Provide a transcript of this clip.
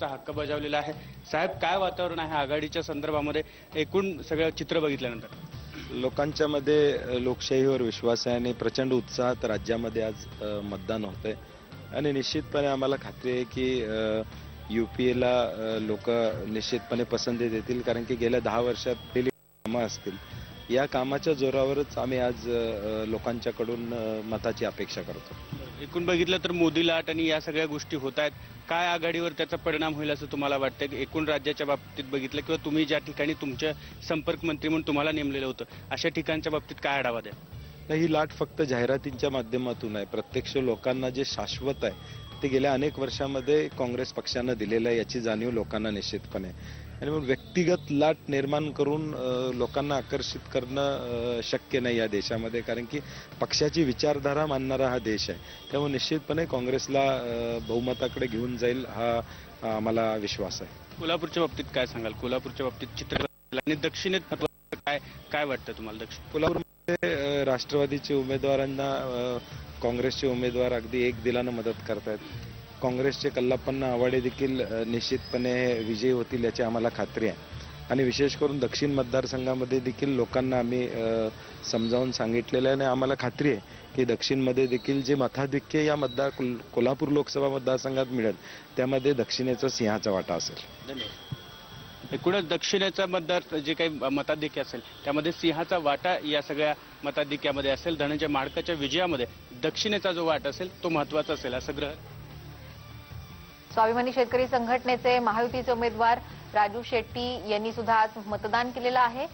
चा हक्क बजावलेला आहे. साहेब काय वातावरण आहे आघाडीच्या संदर्भामध्ये? एकूण सगळं चित्र बघितल्यानंतर. लोकांच्या मध्ये लोकशाहीवर विश्वास आहे आणि प्रचंड उत्साहात राज्यामध्ये आज मतदान मतदान आहे आणि निश्चितपणे आम्हाला खात्री आहे की युपीएला लोक निश्चितपणे पसंती देतील कारण की गेल्या दहा वर्षात केली कामं असतील. या कामाच्या जोरावरच आम्ही आज लोकांच्याकडून मताची अपेक्षा करतो. एकूण बघितलं तर मोदी लाट आणि या सगळ्या गोष्टी होत आहेत. काय आघाडीवर त्याचा परिणाम होईल असं तुम्हाला वाटतं की एकूण राज्याच्या बाबतीत बघितलं किंवा तुम्ही ज्या ठिकाणी तुमच्या संपर्क मंत्री म्हणून तुम्हाला नेमलेलं होतं अशा ठिकाणच्या बाबतीत काय आढावा द्या? नाही, ही लाट फक्त जाहिरातींच्या माध्यमातून आहे. प्रत्यक्ष लोकांना जे शाश्वत आहे ते गेल्या अनेक वर्षामध्ये काँग्रेस पक्षानं दिलेलं आहे याची जाणीव लोकांना निश्चितपणे आहे. आणि मग व्यक्तिगत लाट निर्माण करून लोकांना आकर्षित करणं शक्य नाही या देशामध्ये. कारण की पक्षाची विचारधारा मानणारा हा देश आहे. त्यामुळे निश्चितपणे काँग्रेसला बहुमताकडे घेऊन जाईल हा आम्हाला विश्वास आहे. कोल्हापूरच्या बाबतीत काय सांगाल? कोल्हापूरच्या बाबतीत चित्र? आणि दक्षिणेत काय काय वाटतं तुम्हाला दक्षिण कोल्हापूरमध्ये राष्ट्रवादीचे उमेदवारांना काँग्रेसचे उमेदवार अगदी एक दिलानं मदत करतायत. काँग्रेसचे कल्लाप्पन्ना आवाडे देखील निश्चितपणे विजयी होतील याची आम्हाला खात्री आहे. आणि विशेष करून दक्षिण मतदारसंघामध्ये देखील लोकांना आम्ही समजावून सांगितलेलं आहे आणि आम्हाला खात्री आहे की दक्षिणमध्ये देखील जे मताधिक्य या मतदार कोल्हापूर लोकसभा मतदारसंघात मिळेल त्यामध्ये दक्षिणेचा सिंहाचा वाटा असेल. एकूणच दक्षिणेचा मतदार जे काही मताधिक्य असेल त्यामध्ये सिंहाचा वाटा या सगळ्या मताधिक्यामध्ये असेल धनंजय माडकाच्या विजयामध्ये दक्षिणेचा जो वाटा असेल तो महत्त्वाचा असेल असं ग्रह स्वाभिमानी शेतकरी संघटनेचे महायुतीचे उमेदवार राजू शेट्टी यांनी सुद्धा आज मतदान केलेलं आहे.